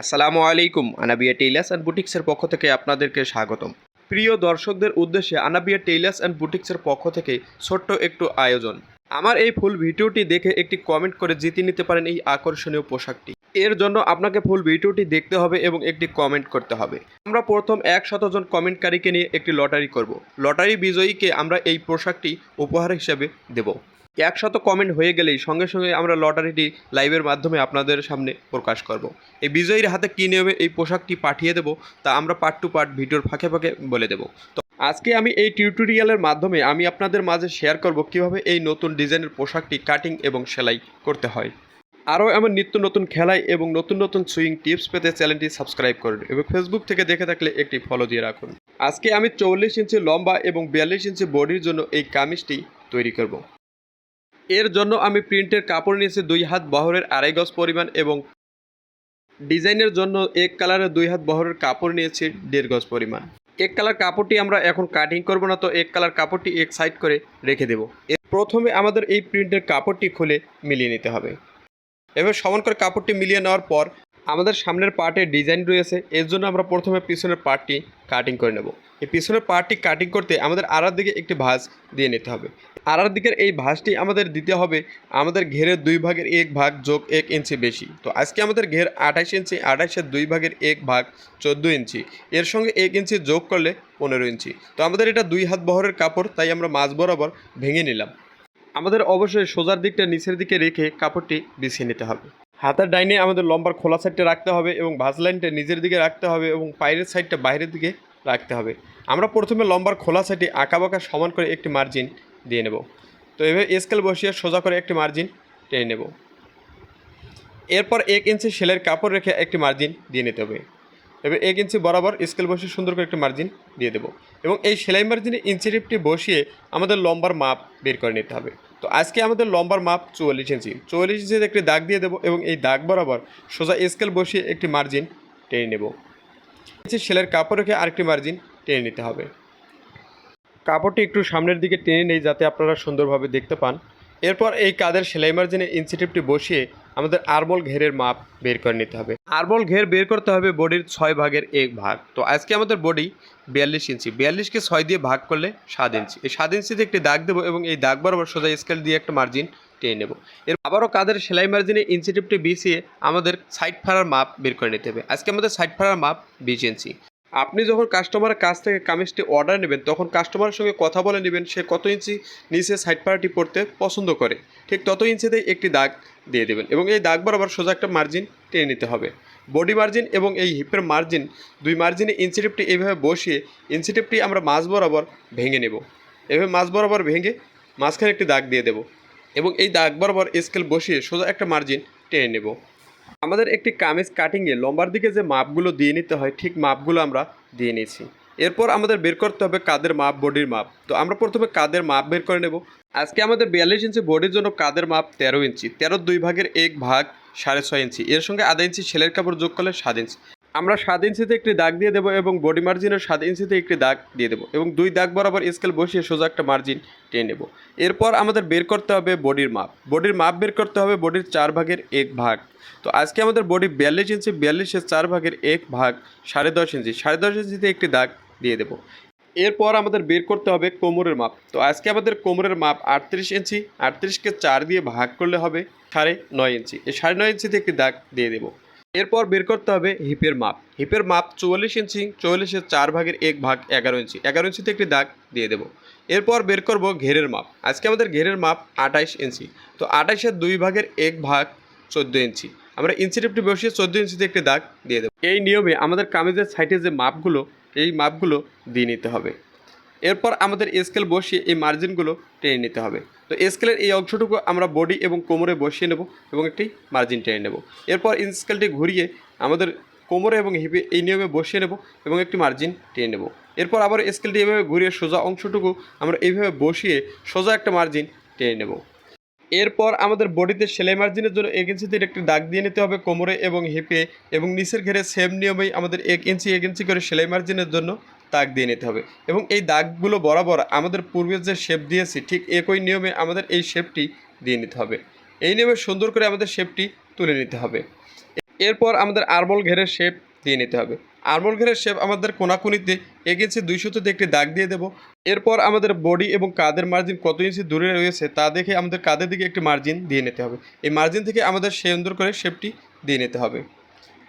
আসসালামু আলাইকুম, Anabia tailors and বুটিক্সের পক্ষ থেকে আপনাদেরকে স্বাগতম। প্রিয় দর্শকদের উদ্দেশ্যে আনাবিয়া টেইলার্স অ্যান্ড বুটিক্সের পক্ষ থেকে ছোট্ট একটু আয়োজন। আমার এই ফুল ভিডিওটি দেখে একটি কমেন্ট করে জিতে নিতে পারেন এই আকর্ষণীয় পোশাকটি। এর জন্য আপনাকে ফুল ভিডিওটি দেখতে হবে এবং একটি কমেন্ট করতে হবে। আমরা প্রথম এক শতজন কমেন্টকারীকে নিয়ে একটি লটারি করব। লটারি বিজয়ীকে আমরা এই পোশাকটি উপহার হিসেবে দেব। একশত কমেন্ট হয়ে গেলেই সঙ্গে সঙ্গে আমরা লটারিটি লাইভের মাধ্যমে আপনাদের সামনে প্রকাশ করব। এই বিজয়ীর হাতে কী নেবে এই পোশাকটি পাঠিয়ে দেব, তা আমরা পার্ট টু পার্ট ভিডিওর ফাঁকে ফাঁকে বলে দেব। তো আজকে আমি এই টিউটোরিয়ালের মাধ্যমে আমি আপনাদের মাঝে শেয়ার করব কীভাবে এই নতুন ডিজাইনের পোশাকটি কাটিং এবং সেলাই করতে হয়। আরও এমন নিত্য নতুন খেলায় এবং নতুন নতুন সুইং টিপস পেতে চ্যানেলটি সাবস্ক্রাইব করুন এবং ফেসবুক থেকে দেখে থাকলে একটি ফলো দিয়ে রাখুন। আজকে আমি চল্লিশ ইঞ্চি লম্বা এবং বিয়াল্লিশ ইঞ্চি বডির জন্য এই কামিজটি তৈরি করব। এর জন্য আমি প্রিন্টের কাপড় নিয়েছি দুই হাত বহরের আড়াই গজ পরিমাণ এবং ডিজাইনের জন্য এক কালারের দুই হাত বহরের কাপড় নিয়েছি দেড় গজ পরিমাণ। এক কালার কাপড়টি আমরা এখন কাটিং করব না তো এক কালার কাপড়টি এক সাইড করে রেখে দেব। প্রথমে আমাদের এই প্রিন্টের কাপড়টি খুলে মিলিয়ে নিতে হবে। এবার সমান করে কাপড়টি মিলিয়ে নেওয়ার পর আমাদের সামনের পার্টে ডিজাইন রয়েছে, এর জন্য আমরা প্রথমে পিছনের পার্টটি কাটিং করে নেব। এই পিছনের পার্টটি কাটিং করতে আমাদের আড়ার দিকে একটি ভাঁজ দিয়ে নিতে হবে। আড়ার দিকের এই ভাঁজটি আমাদের দিতে হবে, আমাদের ঘেরের দুই ভাগের এক ভাগ যোগ এক ইঞ্চি বেশি। তো আজকে আমাদের ঘের আঠাশ ইঞ্চি আঠাশের দুই ভাগের এক ভাগ চোদ্দ ইঞ্চি। এর সঙ্গে এক ইঞ্চি যোগ করলে পনেরো ইঞ্চি। তো আমাদের এটা দুই হাত বহরের কাপড়, তাই আমরা মাঝ বরাবর ভেঙে নিলাম। আমাদের অবশ্যই সোজার দিকটা নিচের দিকে রেখে কাপড়টি বিছিয়ে নিতে হবে। হাতের ডাইনে আমাদের লম্বার খোলা সাইডটা রাখতে হবে এবং ভাঁজ লাইনটা নিজের দিকে রাখতে হবে এবং পায়ের সাইডটা বাইরের দিকে রাখতে হবে। আমরা প্রথমে লম্বার খোলা সাইডে আঁকা বাঁকা সমান করে একটি মার্জিন দিয়ে নেব। তো এভাবে স্কেল বসিয়ে সোজা করে একটি মার্জিন টেনে নেব। এরপর এক ইঞ্চি সেলের কাপড় রেখে একটি মার্জিন দিয়ে নিতে হবে। এবার এক ইঞ্চি বরাবর স্কেল বসিয়ে সুন্দর করে একটি মার্জিন দিয়ে দেবো। এবং এই সেলাই মার্জিনে ইঞ্চি টিপটি বসিয়ে আমাদের লম্বার মাপ বের করে নিতে হবে। তো আজকে আমাদের লম্বার মাপ চুয়াল্লিশ ইঞ্চি। চুয়াল্লিশ ইঞ্চিতে একটি দাগ দিয়ে দেবো এবং এই দাগ বরাবর সোজা স্কেল বসিয়ে একটি মার্জিন টেনে নেব। ইঞ্চি সেলের কাপড় রেখে আরেকটি মার্জিন টেনে নিতে হবে। কাপড়টি একটু সামনের দিকে টেনে নেই যাতে আপনারা সুন্দরভাবে দেখতে পান। এরপর এই কাদের সেলাই মার্জিনে ইনসিটিভটি বসিয়ে আমাদের আরবল ঘেরের মাপ বের করে নিতে হবে। আরবল ঘের বের করতে হবে বডির ছয় ভাগের এক ভাগ। তো আজকে আমাদের বডি বিয়াল্লিশ ইঞ্চি। বিয়াল্লিশকে ছয় দিয়ে ভাগ করলে সাত ইঞ্চি। এই সাত ইঞ্চিতে একটি দাগ দেবো এবং এই দাগ বরাবর সোজা স্কেল দিয়ে একটা মার্জিন টেনে নেব। এর আবারও কাদের সেলাই মার্জিনে ইঞ্চিটিভটি বিছিয়ে আমাদের সাইড ফাড়ার মাপ বের করে নিতে হবে। আজকে আমাদের সাইড ফাড়ার মাপ বিশ ইঞ্চি। আপনি যখন কাস্টমারের কাছ থেকে কামিজটি অর্ডার নেবেন, তখন কাস্টমারের সঙ্গে কথা বলে নেবেন সে কত ইঞ্চি নিচে সাইড পাড়াটি পড়তে পছন্দ করে। ঠিক তত ইঞ্চিতেই একটি দাগ দিয়ে দেবেন এবং এই দাগ বরাবর সোজা একটা মার্জিন টেনে নিতে হবে। বডি মার্জিন এবং এই হিপের মার্জিন দুই মার্জিনে ইঞ্চিটিপটি এইভাবে বসিয়ে ইঞ্চিটিপটি আমরা মাছ বরাবর ভেঙে নেব। এভাবে মাছ বরাবর ভেঙে মাঝখানে একটি দাগ দিয়ে দেব এবং এই দাগ বরাবর স্কেল বসিয়ে সোজা একটা মার্জিন টেনে নেব। আমাদের একটি কামিজ কাটিংয়ে লম্বার দিকে যে মাপগুলো দিয়ে নিতে হয়, ঠিক মাপগুলো আমরা দিয়ে নিয়েছি। এরপর আমাদের বের করতে হবে কাদের মাপ, বডির মাপ। তো আমরা প্রথমে কাদের মাপ বের করে নেব। আজকে আমাদের বিয়াল্লিশ ইঞ্চি বডির জন্য কাদের মাপ তেরো ইঞ্চি। তেরো দুই ভাগের এক ভাগ সাড়ে ছয় ইঞ্চি। এর সঙ্গে আধা ইঞ্চি ছেলের কাপড় যোগ করলে সাত ইঞ্চি। আমরা সাত ইঞ্চিতে একটি দাগ দিয়ে দেবো এবং বডি মার্জিনের সাত ইঞ্চিতে একটি দাগ দিয়ে দেবো এবং দুই দাগ বরাবর স্কেল বসিয়ে সোজা একটা মার্জিন টেনে নেব। এরপর আমাদের বের করতে হবে বডির মাপ। বডির মাপ বের করতে হবে বডির চার ভাগের এক ভাগ। তো আজকে আমাদের বডি বিয়াল্লিশ ইঞ্চি, বিয়াল্লিশের চার ভাগের এক ভাগ, সাড়ে দশ ইঞ্চি। সাড়ে দশ ইঞ্চিতে একটি দাগ দিয়ে দেবো। এরপর আমাদের বের করতে হবে কোমরের মাপ। তো আজকে আমাদের কোমরের মাপ আটত্রিশ ইঞ্চি। আটত্রিশকে চার দিয়ে ভাগ করলে হবে সাড়ে নয় ইঞ্চি। এই সাড়ে নয় ইঞ্চিতে একটি দাগ দিয়ে দেবো। এরপর বের করতে হবে হিপের মাপ। হিপের মাপ চুয়াল্লিশ ইঞ্চি চুয়াল্লিশের চার ভাগের এক ভাগ এগারো ইঞ্চি। এগারো ইঞ্চিতে একটি দাগ দিয়ে দেবো। এরপর বের করব ঘেরের মাপ। আজকে আমাদের ঘেরের মাপ আঠাইশ ইঞ্চি। তো আঠাইশের দুই ভাগের এক ভাগ চোদ্দ ইঞ্চি। আমরা ইঞ্চি বসিয়ে চোদ্দ ইঞ্চিতে একটি দাগ দিয়ে দেবো। এই নিয়মে আমাদের কামিজের সাইডে যে মাপগুলো, এই মাপগুলো দিয়ে নিতে হবে। এরপর আমাদের স্কেল বসিয়ে এই মার্জিনগুলো টেনে নিতে হবে। তো স্কেলের এই অংশটুকু আমরা বডি এবং কোমরে বসিয়ে নেব এবং একটি মার্জিন টেনে নেব। এরপর স্কেলটি ঘুরিয়ে আমাদের কোমরে এবং হিপে এই নিয়মে বসিয়ে নেব এবং একটি মার্জিন টেনে নেব। এরপর আবার স্কেলটি এভাবে ঘুরিয়ে সোজা অংশটুকু আমরা এইভাবে বসিয়ে সোজা একটা মার্জিন টেনে নেব। এরপর আমাদের বডিতে সেলাই মার্জিনের জন্য এক ইঞ্চিতে একটি দাগ দিয়ে নিতে হবে কোমরে এবং হিপে এবং নিচের ঘেরে সেম নিয়মেই আমাদের এক ইঞ্চি এক ইঞ্চি করে সেলাই মার্জিনের জন্য দাগ দিয়ে নিতে হবে। এবং এই দাগগুলো বরাবর আমাদের পূর্বে যে শেপ দিয়েছি, ঠিক একই নিয়মে আমাদের এই শেপটি দিয়ে নিতে হবে। এই নিয়মে সুন্দর করে আমাদের শেপটি তুলে নিতে হবে। এরপর আমাদের আরমোল ঘেরের শেপ দিয়ে নিতে হবে। আরমোল ঘেরের শেপ আমাদের কোনাকুনিতে এক ইঞ্চি দুই সুতোতে একটি দাগ দিয়ে দেবো। এরপর আমাদের বডি এবং কাদের মার্জিন কত ইঞ্চি দূরে রয়েছে, তা দেখে আমাদের কাদের দিকে একটি মার্জিন দিয়ে নিতে হবে। এই মার্জিন থেকে আমাদের সুন্দর করে শেপটি দিয়ে নিতে হবে।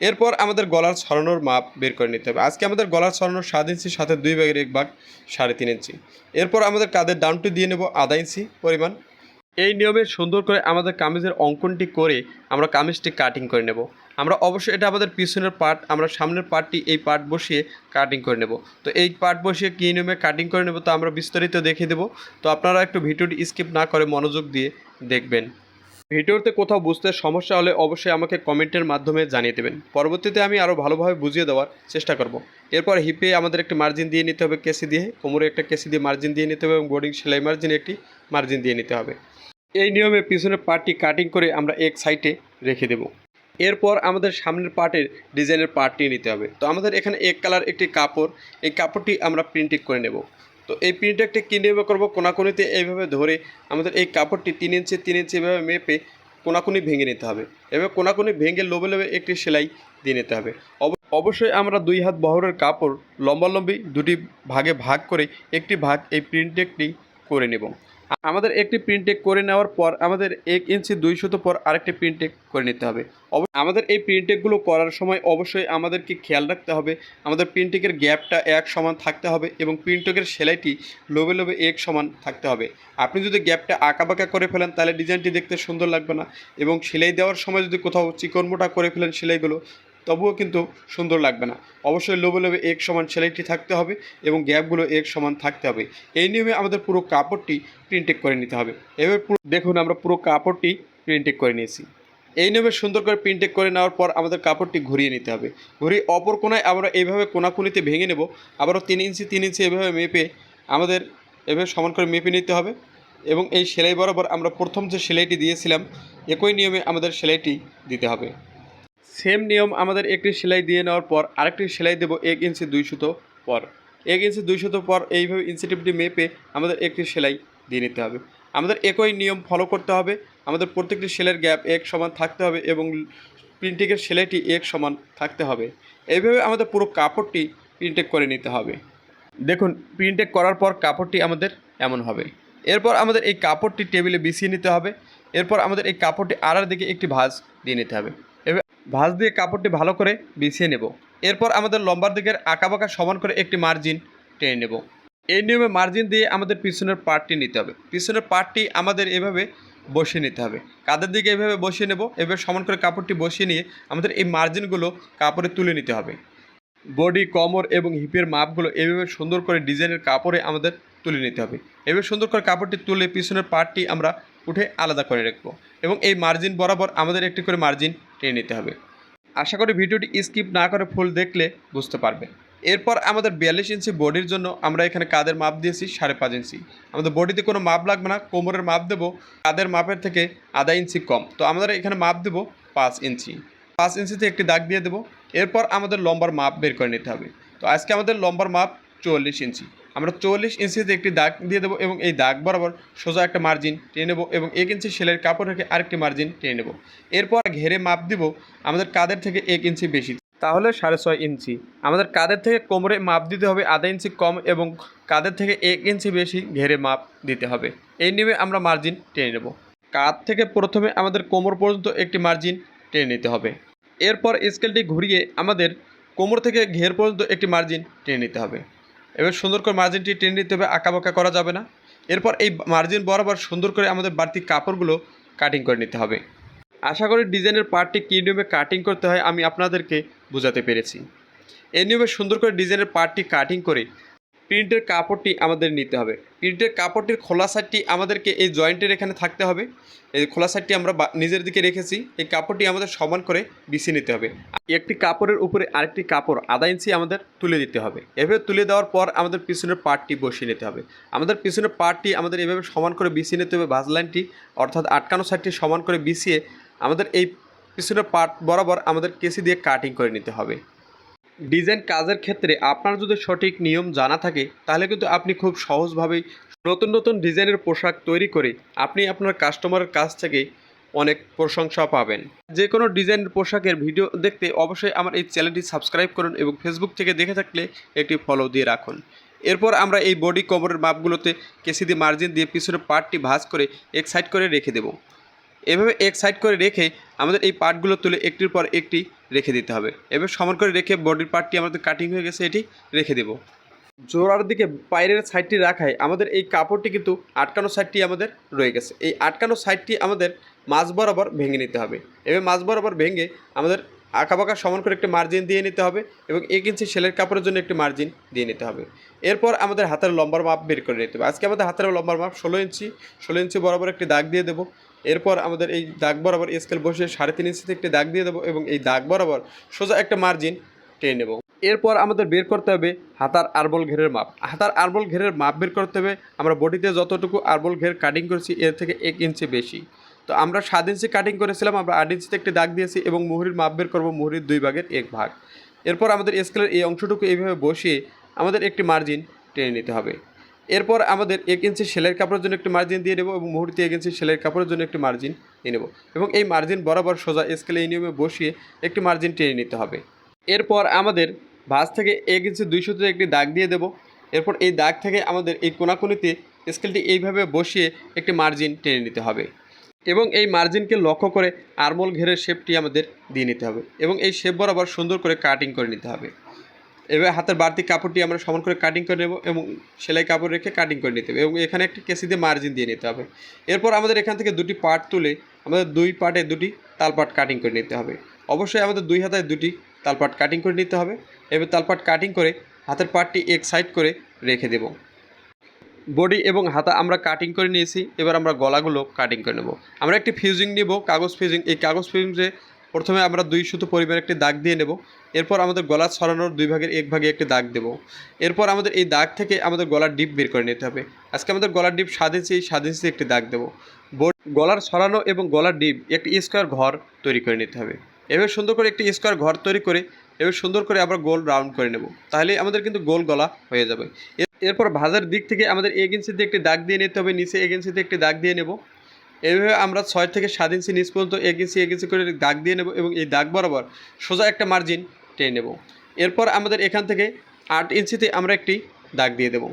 এরপর আমাদের গলার ছড়ানোর মাপ বের করে নিতে হবে। আজকে আমাদের গলার ছড়ানোর সাত ইঞ্চি, সাথে দুই ভাগের এক ভাগ সাড়ে তিন ইঞ্চি। এরপর আমাদের কাদের ডাউনটি দিয়ে নেব আধা ইঞ্চি পরিমাণ। এই নিয়মে সুন্দর করে আমাদের কামিজের অঙ্কনটি করে আমরা কামিজটি কাটিং করে নেব। আমরা অবশ্যই এটা আমাদের পিছনের পার্ট আমরা সামনের পার্টটি এই পার্ট বসিয়ে কাটিং করে নেব। তো এই পার্ট বসিয়ে কী নিয়মে কাটিং করে নেব তো আমরা বিস্তারিত দেখিয়ে দেবো। তো আপনারা একটু ভিডিওটি স্কিপ না করে মনোযোগ দিয়ে দেখবেন। ভিডিওতে কোথাও বুঝতে সমস্যা হলে অবশ্যই আমাকে কমেন্টের মাধ্যমে জানিয়ে দেবেন। পরবর্তীতে আমি আরও ভালোভাবে বুঝিয়ে দেওয়ার চেষ্টা করব। এরপর হিপে আমাদের একটি মার্জিন দিয়ে নিতে হবে, কেসি দিয়ে। কোমরে একটা কেসি দিয়ে মার্জিন দিয়ে নিতে হবে এবং বোর্ডিং সেলাই মার্জিন একটি মার্জিন দিয়ে নিতে হবে। এই নিয়মে পিছনের পার্টটি কাটিং করে আমরা এক সাইডে রেখে দেব। এরপর আমাদের সামনের পার্টের ডিজাইনের পার্টটি নিতে হবে। তো আমাদের এখানে এক কালার একটি কাপড়। এই কাপড়টি আমরা প্রিন্টিং করে নেব। তো এই প্রিন্টারটি কী নিয়ে করব কোনাকুনিতে এইভাবে ধরে আমাদের এই কাপড়টি তিন ইঞ্চি তিন ইঞ্চি এভাবে মেপে কোনাকুনি ভেঙে নিতে হবে। এবার কোনাকুনি ভেঙে লোবে লোবে একটি সেলাই দিয়ে নিতে হবে। অব- অবশ্যই আমরা দুই হাত বহরের কাপড় লম্বালম্বি দুটি ভাগে ভাগ করে একটি ভাগ এই প্রিন্টেকটি করে নেব। আমাদের একটি প্রিন্টেক করে নেওয়ার পর আমাদের এক ইঞ্চি দুই সুতো পর আরেকটি প্রিন্টেক করে নিতে হবে। আমাদের এই প্রিন্টেকগুলো করার সময় অবশ্যই আমাদেরকে খেয়াল রাখতে হবে। আমাদের প্রিন্টেকের গ্যাপটা এক সমান থাকতে হবে এবং প্রিন্টেকের সেলাইটি লোবে লোবে এক সমান থাকতে হবে। আপনি যদি গ্যাপটা আঁকাবাঁকা করে ফেলেন, তাহলে ডিজাইনটি দেখতে সুন্দর লাগবে না এবং সেলাই দেওয়ার সময় যদি কোথাও চিকন মোটা করে ফেলেন সেলাইগুলো তবুও কিন্তু সুন্দর লাগবে না। অবশ্যই লোবে লোবে এক সমান সেলাইটি থাকতে হবে এবং গ্যাপগুলো এক সমান থাকতে হবে। এই নিয়মে আমাদের পুরো কাপড়টি প্রিন্টেক করে নিতে হবে। এবার পুরো দেখুন, আমরা পুরো কাপড়টি প্রিন্টেক করে নিয়েছি। এই নিয়মে সুন্দর করে প্রিন্টেক করে নেওয়ার পর আমাদের কাপড়টি ঘুরিয়ে নিতে হবে। ঘুরিয়ে অপর কোনায় আমরা এইভাবে কোনাকুনিতে ভেঙে নেব। আবারও তিন ইঞ্চি তিন ইঞ্চি এভাবে মেপে আমাদের এভাবে সমান করে মেপে নিতে হবে এবং এই সেলাই বরাবর আমরা প্রথম যে সেলাইটি দিয়েছিলাম, একই নিয়মে আমাদের সেলাইটি দিতে হবে। সেম নিয়ম আমাদের একটি সেলাই দিয়ে নেওয়ার পর আরেকটি সেলাই দেবো এক ইঞ্চি দুই সুতো পর। এক ইঞ্চি দুই সুতো পর এইভাবে ইনসেটিভটি মেপে আমাদের একটি সেলাই দিয়ে নিতে হবে। আমাদের একই নিয়ম ফলো করতে হবে। আমাদের প্রত্যেকটি সেলের গ্যাপ এক সমান থাকতে হবে এবং প্রিন্টিংয়ের সেলাইটি এক সমান থাকতে হবে। এইভাবে আমাদের পুরো কাপড়টি প্রিন্টেক করে নিতে হবে। দেখুন প্রিন্টেক করার পর কাপড়টি আমাদের এমন হবে। এরপর আমাদের এই কাপড়টি টেবিলে বিছিয়ে নিতে হবে। এরপর আমাদের এই কাপড়টি আড়ার দিকে একটি ভাঁজ দিয়ে নিতে হবে। ভাঁজ দিয়ে কাপড়টি ভালো করে বিছিয়ে নেব। এরপর আমাদের লম্বার দিকের আঁকাবাঁকা সমান করে একটি মার্জিন টেনে নেব। এই নিয়মে মার্জিন দিয়ে আমাদের পিছনের পার্টটি নিতে হবে। পিছনের পার্টটি আমাদের এভাবে বসিয়ে নিতে হবে। কাদের দিকে এভাবে বসিয়ে নেব। এভাবে সমান করে কাপড়টি বসিয়ে নিয়ে আমাদের এই মার্জিনগুলো কাপড়ে তুলে নিতে হবে। বডি কমর এবং হিপের মাপগুলো এভাবে সুন্দর করে ডিজাইনের কাপড়ে আমাদের তুলে নিতে হবে। এভাবে সুন্দর করে কাপড়টি তুলে পিছনের পার্টটি আমরা উঠে আলাদা করে রাখব এবং এই মার্জিন বরাবর আমাদের একটি করে মার্জিন টেনে নিতে হবে। আশা করি ভিডিওটি স্কিপ না করে ফুল দেখলে বুঝতে পারবে। এরপর আমাদের বিয়াল্লিশ ইঞ্চি বডির জন্য আমরা এখানে কাদের মাপ দিয়েছি? সাড়ে পাঁচ ইঞ্চি আমাদের বডিতে কোনো মাপ লাগবে না, কোমরের মাপ দেবো, কাদের মাপের থেকে আধা ইঞ্চি কম। তো আমাদের এখানে মাপ দেবো পাঁচ ইঞ্চি পাঁচ ইঞ্চিতে একটি দাগ দিয়ে দেবো। এরপর আমাদের লম্বার মাপ বের করে নিতে হবে। তো আজকে আমাদের লম্বার মাপ চুয়াল্লিশ ইঞ্চি আমরা চল্লিশ ইঞ্চিতে একটি দাগ দিয়ে দেবো এবং এই দাগ বরাবর সোজা একটা মার্জিন টেনে নেব এবং এক ইঞ্চি সেলের কাপড় রেখে আরেকটি মার্জিন টেনে নেব। এরপর ঘেরে মাপ দিব আমাদের কাদের থেকে এক ইঞ্চি বেশি। তাহলে সাড়ে ছয় ইঞ্চি। আমাদের কাদের থেকে কোমরে মাপ দিতে হবে আধা ইঞ্চি কম এবং কাদের থেকে এক ইঞ্চি বেশি ঘেরে মাপ দিতে হবে। এই নিয়ে আমরা মার্জিন টেনে নেব। কাঁধ থেকে প্রথমে আমাদের কোমর পর্যন্ত একটি মার্জিন টেনে নিতে হবে। এরপর স্কেলটি ঘুরিয়ে আমাদের কোমর থেকে ঘের পর্যন্ত একটি মার্জিন টেনে নিতে হবে। এবার সুন্দর করে মার্জিনটি টেনে নিতে হবে, আঁকাবাঁকা করা যাবে না। এরপর এই মার্জিন বরাবর সুন্দর করে আমাদের বাড়তি কাপড়গুলো কাটিং করে নিতে হবে। আশা করি ডিজাইনের পার্টটি কী নিয়মে কাটিং করতে হয় আমি আপনাদেরকে বোঝাতে পেরেছি। এই নিয়মে সুন্দর করে ডিজাইনের পার্টটি কাটিং করে প্রিন্টের কাপড়টি আমাদের নিতে হবে। প্রিন্টের কাপড়টির খোলা সাইডটি আমাদেরকে এই জয়েন্টের এখানে থাকতে হবে। এই খোলা সাইডটি আমরা নিজের দিকে রেখেছি। এই কাপড়টি আমাদের সমান করে বিছিয়ে নিতে হবে। একটি কাপড়ের উপরে আরেকটি কাপড় আধা ইঞ্চি আমাদের তুলে দিতে হবে। এভাবে তুলে দেওয়ার পর আমাদের পিছনের পার্টটি বসিয়ে নিতে হবে। আমাদের পিছনের পার্টটি আমাদের এভাবে সমান করে বিছিয়ে নিতে হবে লাইনটি, অর্থাৎ আটকানো সাইডটি সমান করে বিছিয়ে আমাদের এই পিছনের পার্ট বরাবর আমাদের কেসি দিয়ে কাটিং করে নিতে হবে। ডিজাইন কাজের ক্ষেত্রে আপনার যদি সঠিক নিয়ম জানা থাকে, তাহলে কিন্তু আপনি খুব সহজভাবেই নতুন নতুন ডিজাইনের পোশাক তৈরি করে আপনি আপনার কাস্টমারের কাছ থেকে অনেক প্রশংসা পাবেন। যে কোনো ডিজাইনের পোশাকের ভিডিও দেখতে অবশ্যই আমার এই চ্যানেলটি সাবস্ক্রাইব করুন এবং ফেসবুক থেকে দেখে থাকলে একটি ফলো দিয়ে রাখুন। এরপর আমরা এই বডি কভারের মাপগুলোতে কেসি দিয়ে মার্জিন দিয়ে পিছনের পার্টটি ভাঁজ করে এক সাইড করে রেখে দেবো। এভাবে এক সাইড করে রেখে আমাদের এই পার্টগুলো তুলে একটির পর একটি রেখে দিতে হবে। এবার সমান করে রেখে বডির পার্টটি আমাদের কাটিং হয়ে গেছে, এটি রেখে দেবো। জোড়ার দিকে বাইরের সাইডটি রাখায় আমাদের এই কাপড়টি কিন্তু আটকানো সাইডটি আমাদের রয়ে গেছে। এই আটকানো সাইডটি আমাদের মাছ বরাবর ভেঙে নিতে হবে। এবার মাছ বরাবর ভেঙে আমাদের আঁকাবাঁকা সমান করে একটি মার্জিন দিয়ে নিতে হবে এবং এক ইঞ্চি সেলের কাপড়ের জন্য একটি মার্জিন দিয়ে নিতে হবে। এরপর আমাদের হাতের লম্বার মাপ বের করে নিতে হবে। আজকে আমাদের হাতের লম্বার মাপ ষোলো ইঞ্চি ষোলো ইঞ্চি বরাবর একটি দাগ দিয়ে দেবো। এরপর আমাদের এই দাগ বরাবর স্কেল বসে সাড়ে তিন ইঞ্চিতে একটি দাগ দিয়ে দেবো এবং এই দাগ বরাবর সোজা একটা মার্জিন টেনে নেব। এরপর আমাদের বের করতে হবে হাতার আরবল ঘেরের মাপ। হাতার আরবল ঘেরের মাপ বের করতে হবে। আমরা বডিতে যতটুকু আরবল ঘের কাটিং করেছি, এর থেকে এক ইঞ্চি বেশি। তো আমরা সাত ইঞ্চি কাটিং করেছিলাম, আমরা আট ইঞ্চিতে একটি দাগ দিয়েছি এবং মুহুরির মাপ বের করব মুহুরির দুই ভাগের এক ভাগ। এরপর আমাদের স্কেলের এই অংশটুকু এইভাবে বসিয়ে আমাদের একটি মার্জিন টেনে নিতে হবে। এরপর আমাদের এক ইঞ্চি সেলের কাপড়ের জন্য একটি মার্জিন দিয়ে নেব এবং মুহূর্তে এক ইঞ্চি সেলের কাপড়ের জন্য একটি মার্জিন দিয়ে নেব। এবং এই মার্জিন বরাবর সোজা স্কেলে এই নিয়মে বসিয়ে একটি মার্জিন টেনে নিতে হবে। এরপর আমাদের ভাঁজ থেকে এক ইঞ্চি দুই সুতো একটি দাগ দিয়ে দেবো। এরপর এই দাগ থেকে আমাদের এই কোনাকুনিতে স্কেলটি এইভাবে বসিয়ে একটি মার্জিন টেনে নিতে হবে। এবং এই মার্জিনকে লক্ষ্য করে আরমোল ঘেরের শেপটি আমাদের দিয়ে নিতে হবে। এবং এই শেপ বরাবর সুন্দর করে কাটিং করে নিতে হবে। এবার হাতের বাড়তি কাপড়টি আমরা সমান করে কাটিং করে নেব এবং সেলাই কাপড় রেখে কাটিং করে নিতে হবে এবং এখানে একটি কেসি দিয়ে মার্জিন দিয়ে নিতে হবে। এরপর আমাদের এখান থেকে দুটি পার্ট তুলে আমাদের দুই পার্টে দুটি তালপাট কাটিং করে নিতে হবে। অবশ্যই আমাদের দুই হাতায় দুটি তালপাট কাটিং করে নিতে হবে। এবার তালপাট কাটিং করে হাতের পার্টটি এক সাইড করে রেখে দেব। বডি এবং হাতা আমরা কাটিং করে নিয়েছি। এবার আমরা গলাগুলো কাটিং করে নেব। আমরা একটি ফিউজিং নেব, কাগজ ফিউজিং এই কাগজ ফিউজিংয়ে প্রথমে আমরা দুই সুতো পরিমাণ একটি দাগ দিয়ে নেব। এরপর আমাদের গলা ছড়ানোর দুই ভাগের এক ভাগে একটি দাগ দেব। এরপর আমাদের এই দাগ থেকে আমাদের গলার ডিপ বের করে নিতে হবে। আজকে আমাদের গলার ডিপ স্বাদ ইঞ্চি এই স্বাদ ইঞ্চি একটি দাগ দেবো। গলার ছড়ানো এবং গলার ডিপ একটি স্কোয়ার ঘর তৈরি করে নিতে হবে। এবার সুন্দর করে একটি স্কোয়ার ঘর তৈরি করে এবার সুন্দর করে আবার গোল রাউন্ড করে নেব। তাহলে আমাদের কিন্তু গোল গলা হয়ে যাবে। এর- এরপর ভাজার দিক থেকে আমাদের ইঞ্চিতে একটি দাগ দিয়ে নিতে হবে, নিচে ইঞ্চিতে একটি দাগ দিয়ে নেব। এইভাবে আমরা ছয় থেকে সাত ইঞ্চি নিচ পর্যন্ত এক ইঞ্চি এক ইঞ্চি করে দাগ দিয়ে নেব এবং এই দাগ বরাবর সোজা একটা মার্জিন টেনে নেব। এরপর আমাদের এখান থেকে আট ইঞ্চিতে আমরা একটি দাগ দিয়ে দেব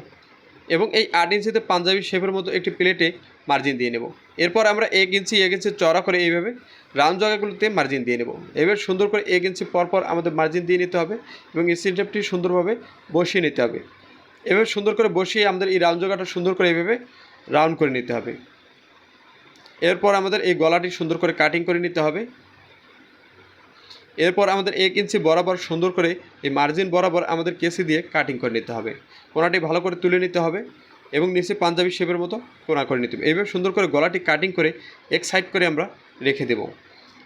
এবং এই আট ইঞ্চিতে পাঞ্জাবি শেপের মতো একটি প্লেটে মার্জিন দিয়ে নেব। এরপর আমরা এক ইঞ্চি এক ইঞ্চি চড়া করে এইভাবে রাউন্ড জায়গাগুলোতে মার্জিন দিয়ে নেব। এবার সুন্দর করে এক ইঞ্চি পর পর আমাদের মার্জিন দিয়ে নিতে হবে এবং এই সিনটেপটি সুন্দরভাবে বসিয়ে নিতে হবে। এভাবে সুন্দর করে বসিয়ে আমাদের এই রাউন্ড জায়গাটা সুন্দর করে এইভাবে রাউন্ড করে নিতে হবে। এরপর আমাদের এই গলাটি সুন্দর করে কাটিং করে নিতে হবে। এরপর আমাদের এক ইঞ্চি বরাবর সুন্দর করে এই মার্জিন বরাবর আমাদের কেসি দিয়ে কাটিং করে নিতে হবে। কোনাটি ভালো করে তুলে নিতে হবে এবং নিচে পাঞ্জাবি শেপের মতো কোনা করে নিতে হবে। এইভাবে সুন্দর করে গলাটি কাটিং করে এক সাইড করে আমরা রেখে দেব।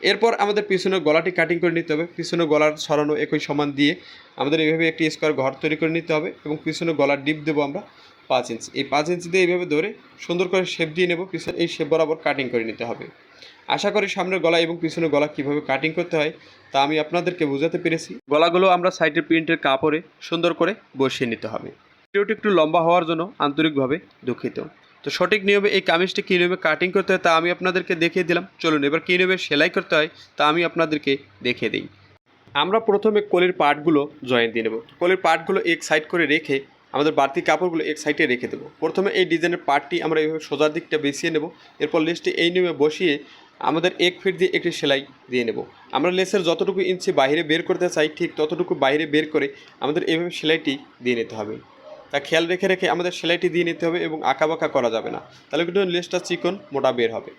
এরপর আমাদের পিছনের গলাটি কাটিং করে নিতে হবে। পিছনে গলার ছড়ানো একই সমান দিয়ে আমাদের এইভাবে একটি স্কোয়ার ঘর তৈরি করে নিতে হবে এবং পিছনে গলার ডিপ দেবো আমরা পাঁচ ইঞ্চি এই পাঁচ ইঞ্চি দিয়ে এইভাবে ধরে সুন্দর করে শেপ দিয়ে নেব। পিছনে এই শেপ বরাবর কাটিং করে নিতে হবে। আশা করি সামনের গলা এবং পিছনের গলা কীভাবে কাটিং করতে হয়, তা আমি আপনাদেরকে বোঝাতে পেরেছি। গলাগুলো আমরা সাইডের প্রিন্টের কাপড়ে সুন্দর করে বসিয়ে নিতে হবে। ভিডিওটি একটু লম্বা হওয়ার জন্য আন্তরিকভাবে দুঃখিত। তো সঠিক নিয়মে এই কামিজটি কী নিয়মে কাটিং করতে হয়, তা আমি আপনাদেরকে দেখিয়ে দিলাম। চলুন, এবার কী নিয়মে সেলাই করতে হয়, তা আমি আপনাদেরকে দেখিয়ে দিই। আমরা প্রথমে কলির পার্টগুলো জয়েন দিয়ে নেব। কলির পার্টগুলো এক সাইড করে রেখে আমাদের বাড়তি কাপড়গুলো এক সাইডে রেখে দেবো। প্রথমে এই ডিজাইনের পার্টটি আমরা এইভাবে সোজার দিকটা বেছিয়ে নেব। এরপর লেসটি এই নিয়মে বসিয়ে আমাদের এক ফিট দিয়ে একটি সেলাই দিয়ে নেব। আমরা লেসের যতটুকু ইঞ্চি বাইরে বের করতে চাই, ঠিক ততটুকু বাইরে বের করে আমাদের এইভাবে সেলাইটি দিয়ে নিতে হবে। তা খেয়াল রেখে রেখে আমাদের সেলাইটি দিয়ে নিতে হবে এবং আঁকাবাঁকা করা যাবে না। তাহলে কিন্তু লেসটা চিকন, মোটা বের হবে।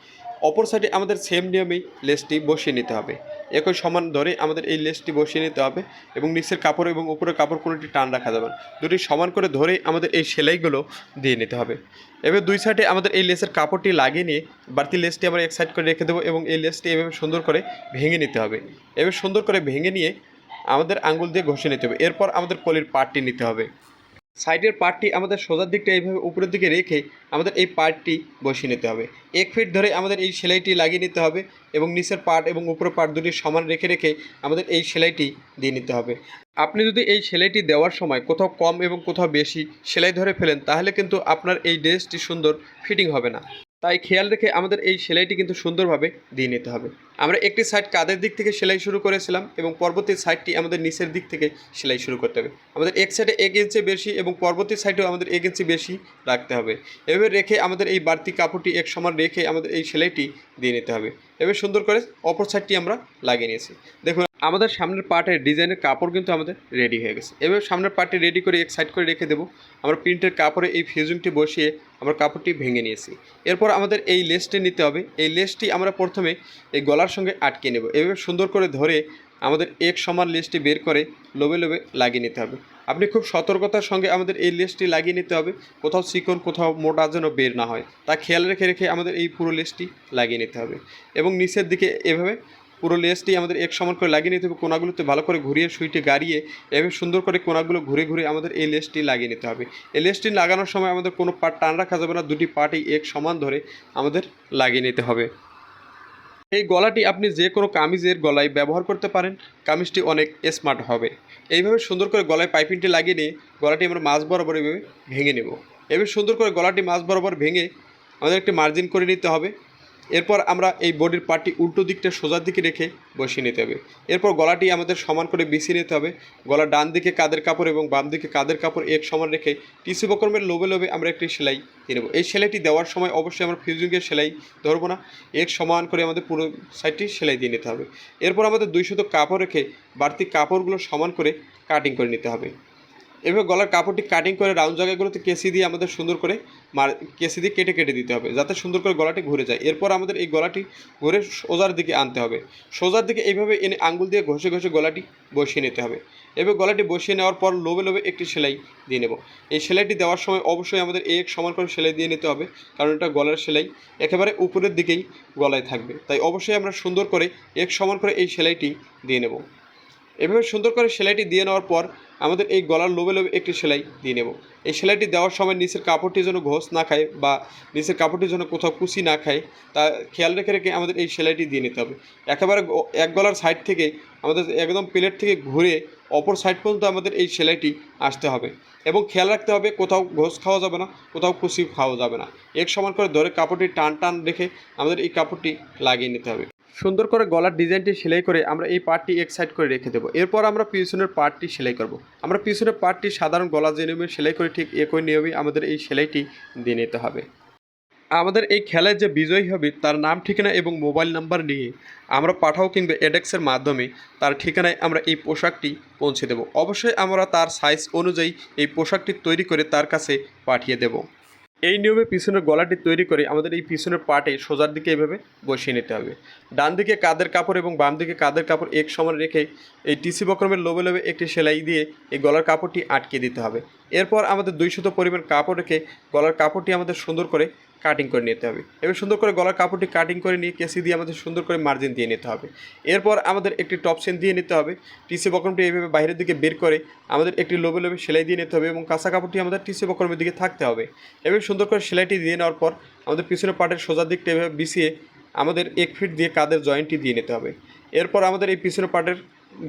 অপর সাইডে আমাদের সেম নিয়মেই লেসটি বসিয়ে নিতে হবে। একই সমান ধরে আমাদের এই লেসটি বসিয়ে নিতে হবে এবং নিচের কাপড় এবং উপরের কাপড় কোনোটি টান রাখা যাবে দুটি সমান করে ধরে আমাদের এই সেলাইগুলো দিয়ে নিতে হবে। এবার দুই সাইডে আমাদের এই লেসের কাপড়টি লাগিয়ে নিয়ে বাড়তি লেসটি আমরা এক সাইড করে রেখে দেবো এবং এই লেসটি এভাবে সুন্দর করে ভেঙে নিতে হবে। এবার সুন্দর করে ভেঙে নিয়ে আমাদের আঙ্গুল দিয়ে ঘষে নিতে হবে। এরপর আমাদের কলির পাটটি নিতে হবে। সাইডের পার্টটি আমাদের সোজার দিকটা এইভাবে উপরের দিকে রেখে আমাদের এই পার্টটি বসিয়ে নিতে হবে। এক ফিট ধরে আমাদের এই সেলাইটি লাগিয়ে নিতে হবে এবং নিচের পার্ট এবং উপরের পার্ট দুটি সমান রেখে রেখে আমাদের এই সেলাইটি দিয়ে নিতে হবে। আপনি যদি এই সেলাইটি দেওয়ার সময় কোথাও কম এবং কোথাও বেশি সেলাই ধরে ফেলেন, তাহলে কিন্তু আপনার এই ড্রেসটি সুন্দর ফিটিং হবে না। তাই খেয়াল রেখে আমাদের এই সেলাইটি কিন্তু সুন্দরভাবে দিয়ে নিতে হবে। আমরা একটি সাইড কাদের দিক থেকে সেলাই শুরু করেছিলাম এবং পরবর্তী সাইডটি আমাদের নিচের দিক থেকে সেলাই শুরু করতে হবে। আমাদের এক সাইডে এক ইঞ্চি বেশি এবং পরবর্তী সাইডেও আমাদের এক ইঞ্চি বেশি রাখতে হবে। এভাবে রেখে আমাদের এই বাড়তি কাপড়টি এক সমান রেখে আমাদের এই সেলাইটি দিয়ে নিতে হবে। এভাবে সুন্দর করে অপর সাইডটি আমরা লাগিয়ে নিয়েছি। দেখুন আমাদের সামনের পার্টের ডিজাইনের কাপড় কিন্তু আমাদের রেডি হয়ে গেছে। এবার সামনের পার্টটি রেডি করে এক সাইড করে রেখে দেবো। আমরা প্রিন্টের কাপড়ে এই ফিউজিংটি বসিয়ে আমরা কাপড়টি ভেঙে নিয়েছি। এরপর আমাদের এই লেসটি নিতে হবে। এই লেসটি আমরা প্রথমে এই গলার সঙ্গে আটকে নেব। এভাবে সুন্দর করে ধরে আমাদের এক সমান লেসটি বের করে লোবে লোবে লাগিয়ে নিতে হবে। আপনি খুব সতর্কতার সঙ্গে আমাদের এই লেসটি লাগিয়ে নিতে হবে। কোথাও চিকন, কোথাও মোটা যেন বের না হয়। তা খেয়াল রেখে রেখে আমাদের এই পুরো লেসটি লাগিয়ে নিতে হবে। এবং নিচের দিকে এভাবে পুরো লেসটি আমাদের এক সমান করে লাগিয়ে নিতে হবে, কোনাগুলোতে ভালো করে ঘুরিয়ে, সুইটে গাড়িয়ে, এভাবে সুন্দর করে কোনাগুলো ঘুরে ঘুরে আমাদের এই লেসটি লাগিয়ে নিতে হবে। এই লেসটি লাগানোর সময় আমাদের কোনো পার্ট টান রাখা যাবে না, দুটি পার্টই এক সমান ধরে আমাদের লাগিয়ে নিতে হবে। এই গলাটি আপনি যে কোনো কামিজের গলায় ব্যবহার করতে পারেন, কামিজটি অনেক স্মার্ট হবে। এইভাবে সুন্দর করে গলায় পাইপিংটি লাগিয়ে নিয়ে গলাটি আমরা মাছ বরাবর এভাবে ভেঙে নেব। এভাবে সুন্দর করে গলাটি মাছ বরাবর ভেঙে আমাদের একটি মার্জিন করে নিতে হবে। এরপর আমরা এই বডির পার্টটি উল্টো দিকটা সোজার দিকে রেখে বসিয়ে নিতে হবে। এরপর গলাটি আমাদের সমান করে বিছিয়ে নিতে হবে। গলার ডান দিকে কাদের কাপড় এবং বাম দিকে কাদের কাপড় এক সমান রেখে টিসু বকরমের লোবে লোবে আমরা একটি সেলাই দিয়ে নেব। এই সেলাইটি দেওয়ার সময় অবশ্যই আমরা ফিউজিংয়ের সেলাই ধরবো না। এক সমান করে আমাদের পুরো সাইডটি সেলাই দিয়ে নিতে হবে। এরপর আমাদের দুই শত কাপড় রেখে বাড়তি কাপড়গুলো সমান করে কাটিং করে নিতে হবে। এভাবে গলার কাপড়টি কাটিং করে রাউন্ড জায়গাগুলোতে কেসি দিয়ে আমাদের সুন্দর করে মার কেসি দিয়ে কেটে কেটে দিতে হবে, যাতে সুন্দর করে গলাটি ঘুরে যায়। এরপর আমাদের এই গলাটি ঘুরে সোজার দিকে আনতে হবে। সোজার দিকে এইভাবে এনে আঙ্গুল দিয়ে ঘষে ঘষে গলাটি বসিয়ে নিতে হবে। এভাবে গলাটি বসিয়ে নেওয়ার পর লোবে লোবে একটি সেলাই দিয়ে নেব। এই সেলাইটি দেওয়ার সময় অবশ্যই আমাদের এক সমান করে সেলাই দিয়ে নিতে হবে, কারণ এটা গলার সেলাই একেবারে উপরের দিকেই গলায় থাকবে। তাই অবশ্যই আমরা সুন্দর করে এক সমান করে এই সেলাইটি দিয়ে নেব। এভাবে সুন্দর করে সেলাইটি দিয়ে নেওয়ার পর আমাদের এই গলার লোবে লোবে একটি সেলাই দিয়ে নেব। এই সেলাইটি দেওয়ার সময় নিচের কাপড়টি যেন ঘোষ না খায় বা নিচের কাপড়টি যেন কোথাও কুচি না খায়, তা খেয়াল রেখে রেখে আমাদের এই সেলাইটি দিয়ে নিতে হবে। একেবারে এক গলার সাইড থেকে আমাদের একদম প্লেট থেকে ঘুরে অপর সাইড পর্যন্ত আমাদের এই সেলাইটি আসতে হবে এবং খেয়াল রাখতে হবে কোথাও ঘোষ খাওয়া যাবে না, কোথাও কুচি খাওয়া যাবে না। এক সমান করে ধরে কাপড়টি টান টান রেখে আমাদের এই কাপড়টি লাগিয়ে নিতে হবে। সুন্দর করে গলার ডিজাইনটি সেলাই করে আমরা এই পার্টটি এক সাইড করে রেখে দেবো। এরপর আমরা পিছনের পার্টটি সেলাই করব। আমরা পিছনের পার্টটি সাধারণ গলা যে নিয়মে সেলাই করে ঠিক একই নিয়মেই আমাদের এই সেলাইটি দিয়ে নিতে হবে। আমাদের এই খেলায় যে বিজয়ী হবে তার নাম, ঠিকানা এবং মোবাইল নাম্বার নিয়ে আমরা পাঠাও কিংবা এডেক্সের মাধ্যমে তার ঠিকানায় আমরা এই পোশাকটি পৌঁছে দেব। অবশ্যই আমরা তার সাইজ অনুযায়ী এই পোশাকটি তৈরি করে তার কাছে পাঠিয়ে দেব। এই নিয়মে পিছনের গলাটি তৈরি করে আমাদের এই পিছনের পার্টে সোজার দিকে এভাবে বসিয়ে নিতে হবে। ডান দিকে কাদের কাপড় এবং বাম দিকে কাদের কাপড় এক সমান রেখে এই টিসি বক্রমের লোবে লোবে একটি সেলাই দিয়ে এই গলার কাপড়টি আটকে দিতে হবে। এরপর আমাদের দুইশত পরিমাণ কাপড় রেখে গলার কাপড়টি আমাদের সুন্দর করে কাটিং করে নিতে হবে। এবার সুন্দর করে গলার কাপড়টি কাটিং করে নিয়ে কেসি দিয়ে আমাদের সুন্দর করে মার্জিন দিয়ে নিতে হবে। এরপর আমাদের একটি টপ সেন দিয়ে নিতে হবে। টিসি বক্রমটি এইভাবে বাইরের দিকে বের করে আমাদের একটি লোবে লোবে সেলাই দিয়ে নিতে হবে এবং কাঁচা কাপড়টি আমাদের টিসি বক্রমের দিকে থাকতে হবে। এভাবে সুন্দর করে সেলাইটি দিয়ে নেওয়ার পর আমাদের পিছনের পাটের সোজা দিকটা এভাবে বিছিয়ে আমাদের এক ফিট দিয়ে কাদের জয়েন্টটি দিয়ে নিতে হবে। এরপর আমাদের এই পিছনের পাটের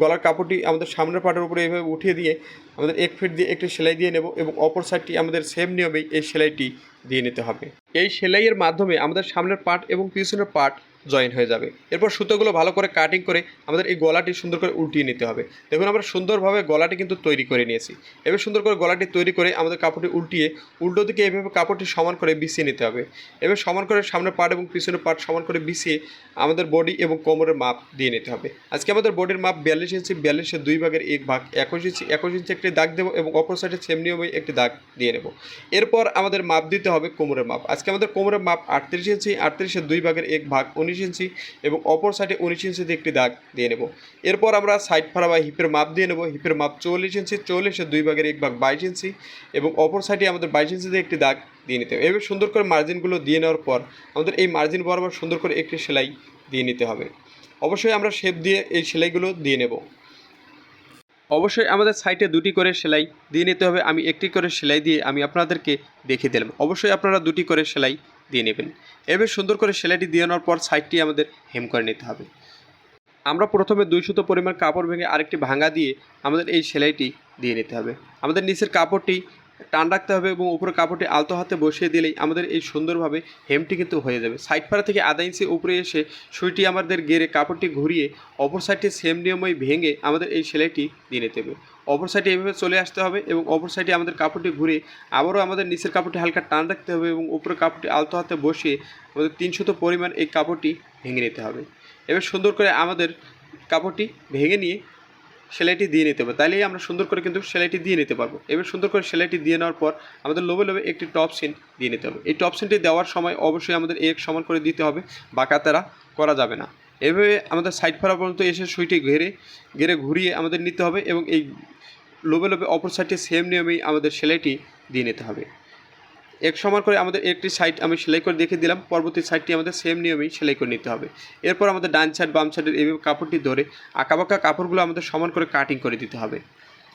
গলার কাপড়টি আমাদের সামনের পাটের উপরে এইভাবে উঠিয়ে দিয়ে আমাদের এক ফিট দিয়ে একটি সেলাই দিয়ে নেব এবং অপর সাইডটি আমাদের সেম নিয়মেই এই সেলাইটি দিয়ে নিতে হবে। এই সেলাইয়ের মাধ্যমে আমাদের সামনের পার্ট এবং পিছনের পার্ট জয়েন হয়ে যাবে। এরপর সুতোগুলো ভালো করে কাটিং করে আমাদের এই গলাটি সুন্দর করে উল্টিয়ে নিতে হবে। দেখুন আমরা সুন্দরভাবে গলাটি কিন্তু তৈরি করে নিয়েছি। এবার সুন্দর করে গলাটি তৈরি করে আমাদের কাপড়টি উল্টিয়ে উল্টো দিকে এভাবে কাপড়টি সমান করে বিছিয়ে নিতে হবে। এবার সমান করে সামনের পার্ট এবং পিছনের পার্ট সমান করে বিছিয়ে আমাদের বডি এবং কোমরের মাপ দিয়ে নিতে হবে। আজকে আমাদের বডির মাপ বিয়াল্লিশ ইঞ্চি বিয়াল্লিশের দুই ভাগের এক ভাগ, একুশ ইঞ্চি একুশ ইঞ্চি একটি দাগ দেবো এবং অপর সাইডে সেম নিয়মে একটি দাগ দিয়ে নেব। এরপর আমাদের মাপ দিতে হবে কোমরের মাপ। আজকে আমাদের কোমরের মাপ আটত্রিশ ইঞ্চি আটত্রিশের দুই ভাগের এক ভাগ, উনিশ ইঞ্চি এবং অপর সাইডে উনিশ ইঞ্চিতে একটি দাগ দিয়ে নেব। এরপর আমরা সাইড ফাড়া বা হিপের মাপ দিয়ে নেব। হিপের মাপ চল্লিশ ইঞ্চি চল্লিশের দুই ভাগের এক ভাগ বাইশ ইঞ্চি এবং অপর সাইডে আমাদের বাইশ ইঞ্চিতে একটি দাগ দিয়ে নিতে হবে। এভাবে সুন্দর করে মার্জিনগুলো দিয়ে নেওয়ার পর আমাদের এই মার্জিন বরাবর সুন্দর করে একটি সেলাই দিয়ে নিতে হবে। অবশ্যই আমরা শেপ দিয়ে এই সেলাইগুলো দিয়ে নেব। অবশ্যই আমাদের সাইটে দুটি করে সেলাই দিয়ে নিতে হবে। আমি একটি করে সেলাই দিয়ে আমি আপনাদেরকে দেখিয়ে দিলাম। অবশ্যই আপনারা দুটি করে সেলাই দিয়ে নেবেন। এভাবে সুন্দর করে সেলাইটি দিয়ে নেওয়ার পর সাইডটি আমাদের হেম করে নিতে হবে। আমরা প্রথমে দুই সুতো পরিমাণ কাপড় ভেঙে আরেকটি ভাঙা দিয়ে আমাদের এই সেলাইটি দিয়ে নিতে হবে। আমাদের নিচের কাপড়টি টান রাখতে হবে এবং উপরে কাপড়টি আলতো হাতে বসিয়ে দিলেই আমাদের এই সুন্দরভাবে হেমটি কিন্তু হয়ে যাবে। সাইড পাড়া থেকে আধা ইঞ্চি উপরে এসে সুইটি আমাদের গেড়ে কাপড়টি ঘুরিয়ে অপর সাইডটি সেম নিয়মই ভেঙে আমাদের এই সেলাইটি দিয়ে নিতে হবে। অপর সাইডে এভাবে চলে আসতে হবে এবং অপর সাইডে আমাদের কাপড়টি ঘুরে আবারও আমাদের নিচের কাপড়টি হালকা টান রাখতে হবে এবং উপরে কাপড়টি আলতো হাতে বসিয়ে আমাদের তিনশত পরিমাণ এই কাপড়টি ভেঙে নিতে হবে। এবার সুন্দর করে আমাদের কাপড়টি ভেঙে নিয়ে সেলাইটি দিয়ে নিতে হবে। তাইলেই আমরা সুন্দর করে কিন্তু সেলাইটি দিয়ে নিতে পারব। এবার সুন্দর করে সেলাইটি দিয়ে নেওয়ার পর আমাদের লোভে লোভে একটি টপ সিন দিয়ে নিতে হবে। এই টপ সিনটি দেওয়ার সময় অবশ্যই আমাদের এক সমান করে দিতে হবে বাঁকাতারা করা যাবে না। এভাবে আমাদের সাইড ফেরা পর্যন্ত এসে সুইটি ঘেরে ঘেরে ঘুরিয়ে আমাদের নিতে হবে এবং এই লোবে লোবে অপর সাইডে সেম নিয়মেই আমাদের সেলাইটি দিয়ে নিতে হবে। এক সমান করে আমাদের একটি সাইড আমি সেলাই করে দেখে দিলাম, পরবর্তী সাইডটি আমাদের সেম নিয়মেই সেলাই করে নিতে হবে। এরপর আমাদের ডান সাইড বাম সাইডের এইভাবে কাপড়টি ধরে আঁকাবাঁকা কাপড়গুলো আমাদের সমান করে কাটিং করে দিতে হবে।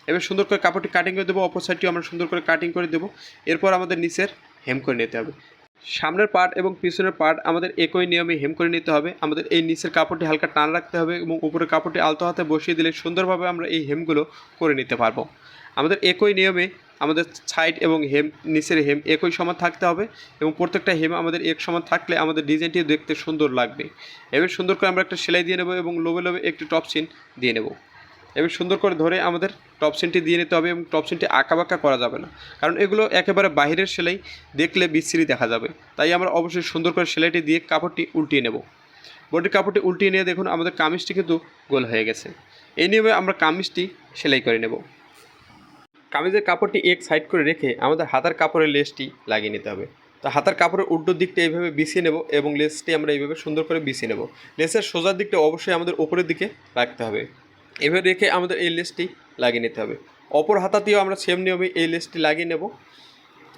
এবার সুন্দর করে কাপড়টি কাটিং করে দেবো, অপর সাইডটিও আমরা সুন্দর করে কাটিং করে দেবো। এরপর আমাদের নিচের হেম করে নিতে হবে। সামনের পার্ট এবং পিছনের পার্ট আমাদের একই নিয়মে হেম করে নিতে হবে। আমাদের এই নিচের কাপড়টি হালকা টান রাখতে হবে এবং উপরের কাপড়টি আলতো হাতে বসিয়ে দিলে সুন্দরভাবে আমরা এই হেমগুলো করে নিতে পারব। আমাদের একই নিয়মে আমাদের সাইড এবং হেম, নিচের হেম একই সমান থাকতে হবে এবং প্রত্যেকটা হেম আমাদের এক সমান থাকলে আমাদের ডিজাইনটি দেখতে সুন্দর লাগবে। এবার সুন্দর করে আমরা একটা সেলাই দিয়ে নেব এবং লোবে লোবে একটি টপ সিন দিয়ে নেব। এবার সুন্দর করে ধরে আমাদের টপ সিনটি দিয়ে নিতে হবে এবং টপ সিনটি আঁকাবাঁকা করা যাবে না। কারণ এগুলো একেবারে বাইরের সেলাই দেখলে বিশ্রী দেখা যাবে। তাই আমরা অবশ্যই সুন্দর করে সেলাইটি দিয়ে কাপড়টি উল্টিয়ে নেব। বডির কাপড়টি উল্টিয়ে নিয়ে দেখুন আমাদের কামিজটি কিন্তু গোল হয়ে গেছে। এই নিয়মে আমরা কামিজটি সেলাই করে নেব। কামিজের কাপড়টি এক সাইড করে রেখে আমাদের হাতার কাপড়ের লেসটি লাগিয়ে নিতে হবে। তো হাতার কাপড়ের উল্টো দিকটা এইভাবে বিছিয়ে নেব এবং লেসটি আমরা এইভাবে সুন্দর করে বিছিয়ে নেব। লেসের সোজার দিকটা অবশ্যই আমাদের উপরের দিকে রাখতে হবে। এভাবে রেখে আমাদের এই লেসটি লাগিয়ে নিতে হবে। অপর হাতাতেও আমরা সেম নিয়মে এই লেসটি লাগিয়ে নেব।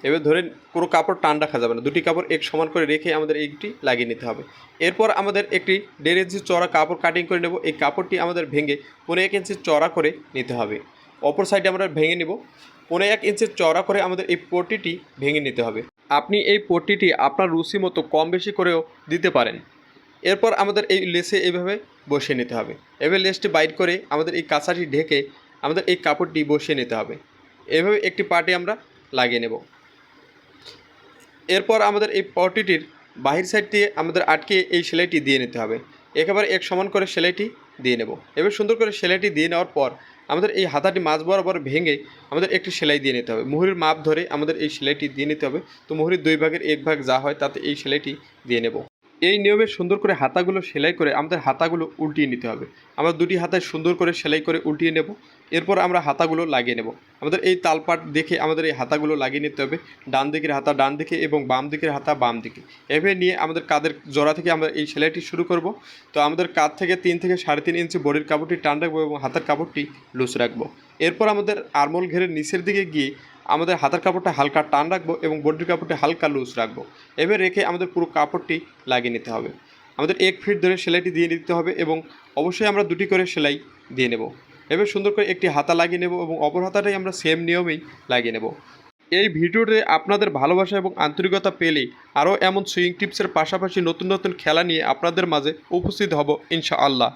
এবার ধরে কোনো কাপড় টান রাখা যাবে না। দুটি কাপড় এক সমান করে রেখে আমাদের এইটি লাগিয়ে নিতে হবে। এরপর আমাদের একটি দেড় ইঞ্চি চড়া কাপড় কাটিং করে নেব। এই কাপড়টি আমাদের ভেঙে পনেরো এক ইঞ্চি চড়া করে নিতে হবে। অপর সাইডে আমরা ভেঙে নেব। পনেরো এক ইঞ্চি চড়া করে আমাদের এই পট্টিটি ভেঙে নিতে হবে। আপনি এই পট্টিটি আপনার রুচি মতো কম বেশি করেও দিতে পারেন। এরপর আমাদের এই লেসে এইভাবে বসিয়ে নিতে হবে। এভাবে লেসটি বাইর করে আমাদের এই কাঁচাটি ঢেকে আমাদের এই কাপড়টি বসিয়ে নিতে হবে। এভাবে একটি পার্টে আমরা লাগিয়ে নেব। এরপর আমাদের এই পটিটির বাহির সাইড দিয়ে আমাদের আটকে এই সেলাইটি দিয়ে নিতে হবে। একেবারে এক সমান করে সেলাইটি দিয়ে নেব। এবার সুন্দর করে সেলাইটি দিয়ে নেওয়ার পর আমাদের এই হাতাটি মাছ বরাবর ভেঙে আমাদের একটি সেলাই দিয়ে নিতে হবে। মুহুরির মাপ ধরে আমাদের এই সেলাইটি দিয়ে নিতে হবে। তো মুহুরির দুই ভাগের এক ভাগ যা হয় তাতে এই সেলাইটি দিয়ে নেব। এই নিয়মে সুন্দর করে হাতাগুলো সেলাই করে আমাদের হাতাগুলো উল্টিয়ে নিতে হবে। আমরা দুটি হাতায় সুন্দর করে সেলাই করে উল্টিয়ে নেব। এরপর আমরা হাতাগুলো লাগিয়ে নেব। আমাদের এই তালপাট দেখে আমাদের এই হাতাগুলো লাগিয়ে নিতে হবে। ডান দিকের হাতা ডান দিকে এবং বাম দিকের হাতা বাম দিকে। এভাবে নিয়ে আমাদের কাদের জোড়া থেকে আমরা এই সেলাইটি শুরু করব। তো আমাদের কাঁধ থেকে তিন থেকে সাড়ে তিন ইঞ্চি বডির কাপড়টি টান রাখব এবং হাতের কাপড়টি লুজ রাখব। এরপর আমাদের আরমোল ঘেরের নিচের দিকে গিয়ে আমাদের হাতের কাপড়টা হালকা টান রাখব এবং বডির কাপড়টি হালকা লুজ রাখব। এভাবে রেখে আমাদের পুরো কাপড়টি লাগিয়ে নিতে হবে। আমাদের এক ফিট ধরে সেলাইটি দিয়ে নিতে হবে এবং অবশ্যই আমরা দুটি করে সেলাই দিয়ে নেব। এবার সুন্দর করে একটি হাতা লাগিয়ে নেব এবং অপর হাতাটাই আমরা সেম নিয়মেই লাগিয়ে নেব। এই ভিডিওতে আপনাদের ভালোবাসা এবং আন্তরিকতা পেলে আরও এমন সুইং টিপসের পাশাপাশি নতুন নতুন খেলা নিয়ে আপনাদের মাঝে উপস্থিত হব ইনশাআল্লাহ।